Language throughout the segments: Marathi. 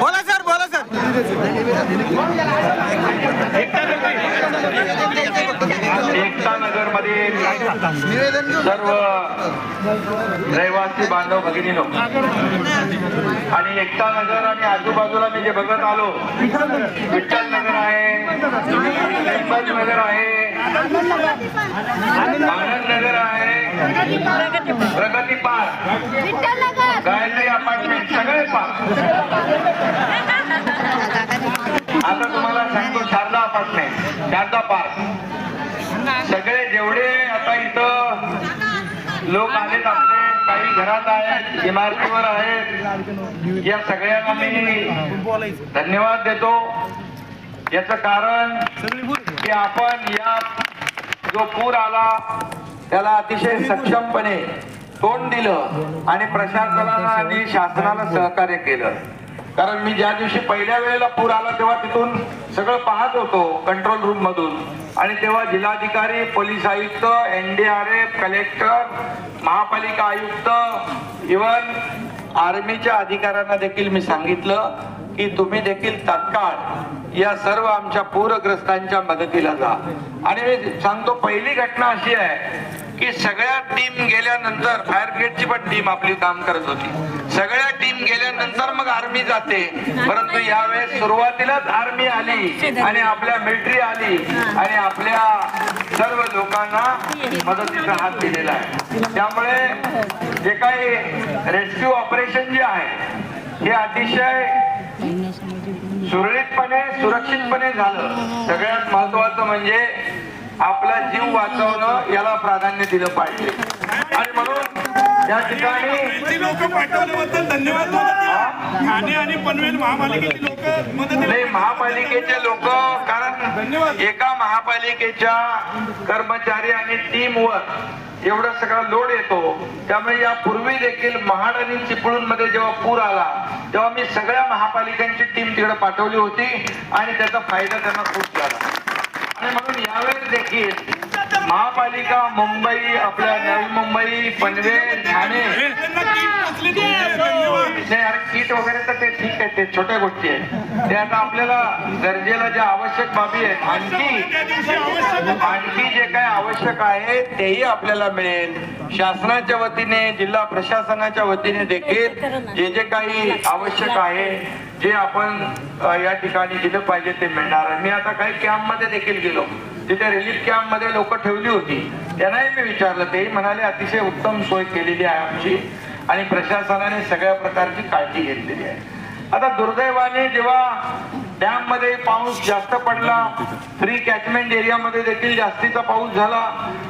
बोला सर बोला सर एकता नगरमध्ये सर्व रहिवासी बांधव भगिनीनो आणि एकता नगर आणि आजूबाजूला मी जे बघत आलो विठ्ठल नगर आहे नगर आहे आनंद नगर आहे प्रगती पार्क गायत्री अपार्टमेंट सगळे पार्क. आता तुम्हाला सांगतो शारदा अपार्टमेंट शारदा पार्क सगळे जेवढे आता इथं लोक आलेत आपले काही घरात आहेत इमारतीवर आहेत. या सगळ्यांना मी धन्यवाद देतो. याच कारण की आपण या जो पूर आला त्याला अतिशय सक्षमपणे तोंड दिलं आणि प्रशासनाला आणि शासनाला सहकार्य केलं. कारण मी ज्या दिवशी पहिल्या वेळेला पूर आला तेव्हा तिथून सगळं पाहत होतो कंट्रोल रूम मधून. आणि तेव्हा जिल्हाधिकारी पोलीस आयुक्त एनडीआरएफ कलेक्टर महापालिका आयुक्त इवन आर्मीच्या अधिकाऱ्यांना देखील मी सांगितलं की तुम्ही देखील तात्काळ या सर्व आमच्या पूरग्रस्तांच्या मदतीला जा. आणि मी सांगतो पहिली घटना अशी आहे की सगळ्या टीम गेल्यानंतर फायर ब्रिगेडची पण टीम आपली काम करत होती. सगळ्या टीम गेल्यानंतर मग आर्मी जाते. परंतु यावेळेस सुरुवातीलाच आर्मी आली आणि आपल्या मिलिटरी आली आणि आपल्या सर्व लोकांना मदतीचा हात दिलेला आहे. त्यामुळे जे काही रेस्क्यू ऑपरेशन जे आहे हे अतिशय सुरळीतपणे सुरक्षितपणे झालं. सगळ्यात महत्वाचं म्हणजे आपला जीव वाचवणं याला प्राधान्य दिलं पाहिजे. आणि म्हणून या ठिकाणी लोक पाठवल्याबद्दल धन्यवाद ठाणे आणि पनवेल महापालिकेची लोक नाही महापालिकेचे लोक कारण एका महापालिकेच्या कर्मचारी आणि टीम वर एवढा सगळा लोड येतो. त्यामुळे यापूर्वी देखील महाड आणि चिपळूणमध्ये जेव्हा पूर आला तेव्हा मी सगळ्या महापालिकांची टीम तिकडे पाठवली होती आणि त्याचा फायदा त्यांना खूप झाला. आणि म्हणून यावेळेस देखील महापालिका मुंबई आपल्या नवी मुंबई पनवेल ठाणे. नाही अरे किट वगैरे तर ते ठीक आहे ते छोट्या गोष्टी आहेत. ते आता आपल्याला गरजेला ज्या आवश्यक बाबी आहेत आणखी आणखी जे काय आवश्यक आहे तेही आपल्याला मिळेल. शासनाच्या वतीने जिल्हा प्रशासनाच्या वतीने देखील जे जे काही आवश्यक आहे जे आपण या ठिकाणी दिलं पाहिजे ते मिळणार आहे. मी आता काही कॅम्पमध्ये देखील गेलो. तिथे रिलीफ कॅम्पमध्ये लोक ठेवली होती. त्यांनाही मी विचारलं तेही म्हणाले अतिशय उत्तम सोय केलेली आहे आमची आणि प्रशासनाने सगळ्या प्रकारची काळजी घेतलेली आहे. आता दुर्दैवाने जेव्हा डॅममध्ये पाऊस जास्त पडला फ्री कॅचमेंट एरियामध्ये देखील जास्तीचा पाऊस झाला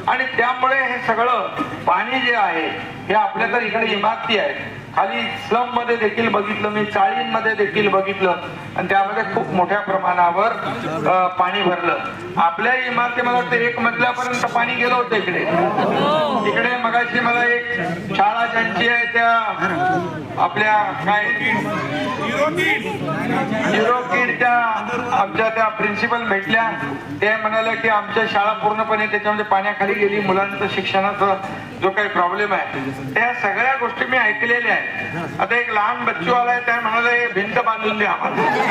आणि त्यामुळे हे सगळं पाणी जे आहे हे आपल्या तर इकडे इमारती आहेत. खाली स्लममध्ये देखील बघितलं मी चाळींमध्ये देखील बघितलं. आणि त्यामध्ये खूप मोठ्या प्रमाणावर पाणी भरलं. आपल्या इमारती मला वाटतं एक मजल्यापर्यंत पाणी गेलं होतं इकडे. तिकडे मगाशी मला एक शाळा ज्यांची आहे त्या आपल्या काय? झिरो आमच्या त्या प्रिन्सिपल भेटल्या. ते म्हणाले की आमच्या शाळा पूर्णपणे त्याच्यामध्ये पाण्याखाली गेली. मुलांचं शिक्षणाचा जो काही प्रॉब्लेम आहे त्या सगळ्या गोष्टी मी ऐकलेल्या आहेत आता एक लहान बच्चू आलाय त्या म्हणाले "हे भिंत बांधून द्या आम्हाला.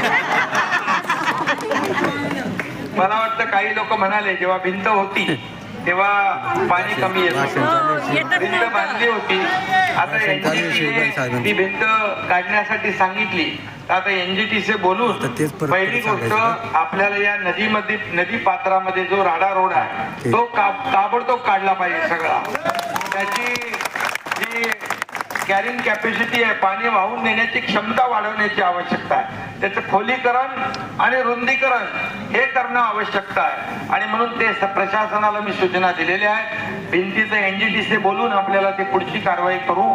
मला वाटतं काही लोक म्हणाले जेव्हा भिंत होती तेव्हा पाणी कमी येत होतं. भिंत बांधली होती. आता NGT ती भिंत काढण्यासाठी सांगितली. तर आता एनजीटीसी बोलून पहिली गोष्ट. आपल्याला या नदीमध्ये नदी पात्रामध्ये जो राडा रोड आहे तो. ताबडतोब काढला पाहिजे सगळा. त्याची कॅरिंग कॅपॅसिटी आहे पाणी वाहून नेण्याची क्षमता वाढवण्याची आवश्यकता आहे. त्याचं खोलीकरण आणि रुंदीकरण हे करणं आवश्यकता आहे. आणि म्हणून ते प्रशासनाला मी सूचना दिलेल्या आहेत. भिंतीचं एनजीटीसी बोलून आपल्याला ते पुढची कारवाई करू.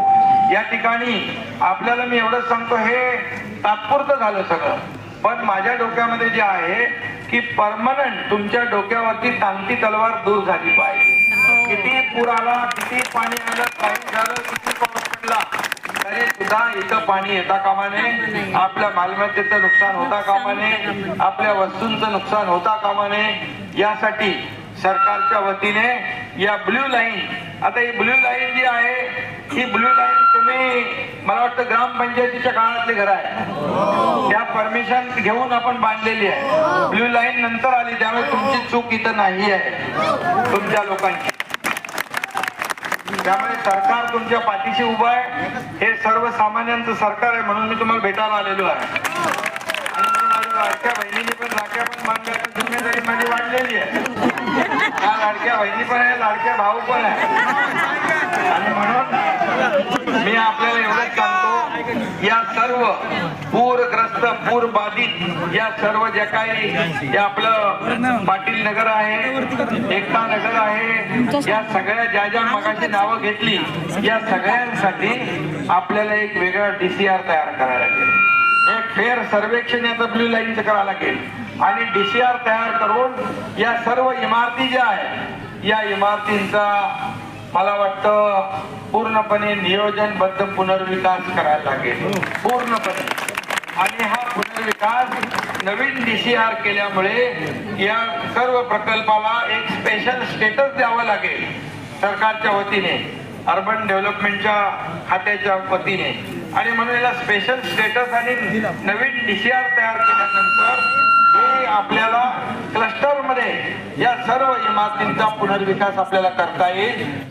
या ठिकाणी आपल्याला मी एवढंच सांगतो हे तात्पुरतं झालं सगळं. पण माझ्या डोक्यामध्ये जे आहे की परमनंट तुमच्या डोक्यावरती तांती तलवार दूर झाली पाहिजे. किती पूर आला किती पाणी आलं काही झालं किती पडला तरी सुद्धा इथं पाणी येता कामा नये. आपल्या मालमत्तेचं नुकसान होता कामा नये. आपल्या वस्तूंचं नुकसान होता कामा नये. यासाठी सरकारच्या वतीने या ब्ल्यू लाईन आता ही ब्ल्यू लाईन जी आहे ही ब्ल्यू लाईन तुम्ही मला वाटतं ग्रामपंचायतीच्या काळातली घर आहे. त्या परमिशन घेऊन आपण बांधलेली आहे. ब्ल्यू लाईन नंतर आली त्यामुळे तुमची चूक इथं नाही आहे. तुमच्या लोकांची. त्यामुळे सरकार तुमच्या पाठीशी उभं आहे. हे सर्वसामान्यांचं सरकार आहे म्हणून मी तुम्हाला भेटायला आलेलो आहे. आणि लाडक्या बहिणीने पण लाडक्या पण बांधण्याची जिम्मेदारी माझी वाढलेली आहे. त्या लाडक्या बहिणी पण आहे लाडक्या भाऊ पण आहे. आणि म्हणून मी आपल्याला एवढंच सांगतो या सर्व पूर बाधित या सर्व ज्या काही या आपलं पाटील नगर आहे एकता नगर आहे या सगळ्या ज्या ज्या मगाची नावं घेतली या सगळ्यांसाठी आपल्याला एक वेगळा डीसीआर तयार करायला लागेल. एक फेर सर्वेक्षण या ब्ल्यू लाईनचं करावं लागेल. आणि डीसीआर तयार करून या सर्व इमारती ज्या आहेत या इमारतींचा मला वाटतं पूर्णपणे नियोजनबद्ध पुनर्विकास करायला लागेल. पूर्णपणे. आणि हा पुनर्विकास नवीन डीसीआर केल्यामुळे या सर्व प्रकल्पाला एक स्पेशल स्टेटस द्यावं लागेल सरकारच्या वतीने अर्बन डेव्हलपमेंटच्या खात्याच्या वतीने. आणि म्हणून याला स्पेशल स्टेटस आणि नवीन डीसीआर तयार केल्यानंतर हे आपल्याला क्लस्टरमध्ये या सर्व इमारतींचा पुनर्विकास आपल्याला करता येईल.